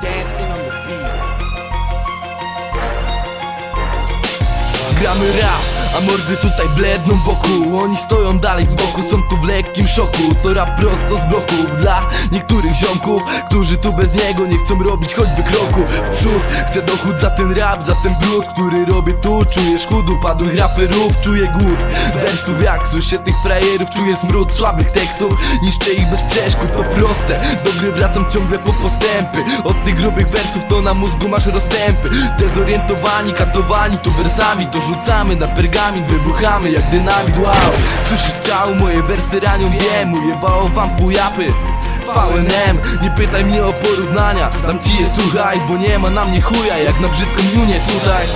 Dancing on the beat. Gramy rap, a mordy tutaj bledną wokół. Oni stoją dalej z boku, są tu w lekkim szoku. To rap prosto z bloków dla niektórych ziomków Którzy tu bez niego nie chcą robić choćby kroku. W przód Chcę dochód za ten rap, za ten brud, który robię tu. Czujesz chód upadłych raperów, czuję głód. Wersów jak słyszę tych frajerów, czuję smród słabych tekstów. Niszczę ich bez przeszkód, to proste. Do gry wracam ciągle po postępy. Od tych grubych wersów to na mózgu masz rozstępy. Zdezorientowani, katowani tu wersami. Dorzucamy na wybuchamy jak dynamit Wow, słyszysz strzał, moje wersy ranią wiem Ujebało wam pujapy VNM, nie pytaj mnie o porównania. Dam ci je słuchaj, bo nie ma na mnie chuja Jak na brzydką niunię tutaj